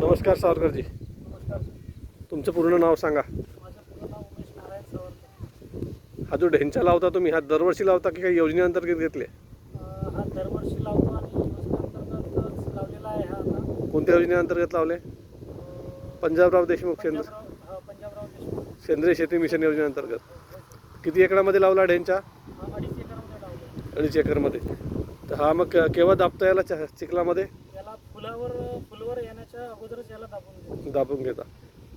नमस्कार सावरकरजी. नमस्कार तुमचं पूर्ण नाव सांगा. माझं पूर्ण नाव उमेश नारायण सावरकर हा जो ढेंचा लावता तुम्ही हा दरवर्षी लावता की काही योजनेअंतर्गत घेतले? अं, हा दरवर्षी लावतो आणि लावलेला आहे हा आता कोणत्या योजनेअंतर्गत लावले? अं, पंजाबराव देशमुख सेंद्र पंजाबराव हा, पंजाबराव देशमुख सेंद्रिय शेती मिशन योजनेअंतर्गत. किती एकरामध्ये लावला ढेंचा? हा अडीच एकरमध्ये अडीच एकरमध्ये. तर हा मग केव्हा दाबता याला च- चिखलामध्ये? फुलावर फुलवर येण्याच्या अगोदरच याला दाबून दाबून घेता.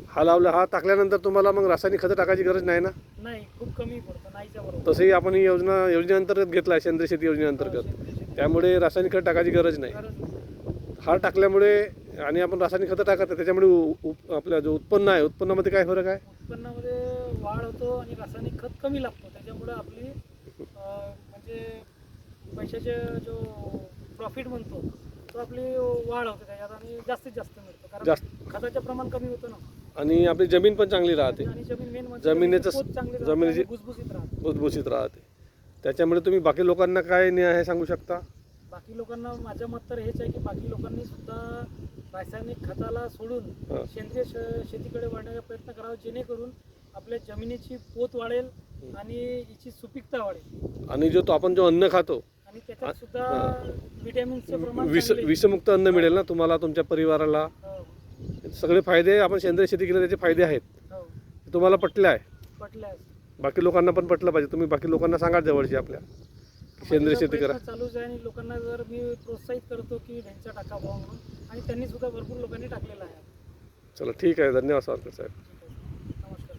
हा लावला हा टाकल्यानंतर तुम्हाला मग रासायनिक खतं टाकायची गरज नाही ना? नाही खूप कमी पडतं नाहीच्या बरोबर. तसंही आपण ही योजना योजनेअंतर्गत घेतला आहे सेंद्रिय शेती योजनेअंतर्गत. त्यामुळे रासायनिक खत टाकायची गरज नाही. हा टाकल्यामुळे आणि आपण रासायनिक खतं टाकत त्याच्यामुळे उ- उ- आपलं जो उत्पन्न आहे उत्पन्नामध्ये काय फरक आहे? उत्पन्नामध्ये वाढ होतो आणि रासायनिक खत कमी लागतो. त्याच्यामुळे आपली अं, म्हणजे पैशाचे जो प्रॉफिट म्हणतो तो आपली वाढ होते त्याच्यात आणि जास्तीत जास्त मिळतो. कारण जास्त. खताचे प्रमाण कमी होतं ना. आणि आपली जमीन पण चांगली राहते. आणि जमीन मेन म्हणजे जमिनीचं पोत चांगली राहते जमिनीची- आणि भुसभुशीत राहते. भुसभुशीत राहते. त्याच्यामुळे तुम्ही बाकी लोकांना काय न्याय आहे सांगू शकता? बाकी लोकांना माझं मत तर हेच आहे की बाकी लोकांनी सुद्धा रासायनिक खताला सोडून हा. सेंद्रिय श- शेतीकडे वाढण्याचा प्रयत्न करावा जेणेकरून आपल्या जमिनीची पोत वाढेल आणि हिची सुपीकता वाढेल. आणि जो तो आपण जो अन्न खातो आणि त्याच्यात. सुद्धा विटॅमिनचं प्रमाण विष चांगलं आहे. विषमुक्त अन्न मिळेल ना तुम्हाला तुमच्या परिवाराला? हो, सगळे फायदे आपण सेंद्रिय शेती केले त्याचे फायदे आहेत. हो. तुम्हाला पटले आहे? पटल्यास बाकी लोकांना पण पटलं पाहिजे. तुम्ही बाकी लोकांना सांगा जवळची आपल्या. सेंद्रिय शेती करा. चालूच आहे आणि लोकांना जर मी प्रोत्साहित करतो की ढेंचा टाका म्हणून आणि त्यांनी सुद्धा भरपूर लोकांनी टाकलेला आहे. चला ठीक आहे. धन्यवाद सावरकर साहेब.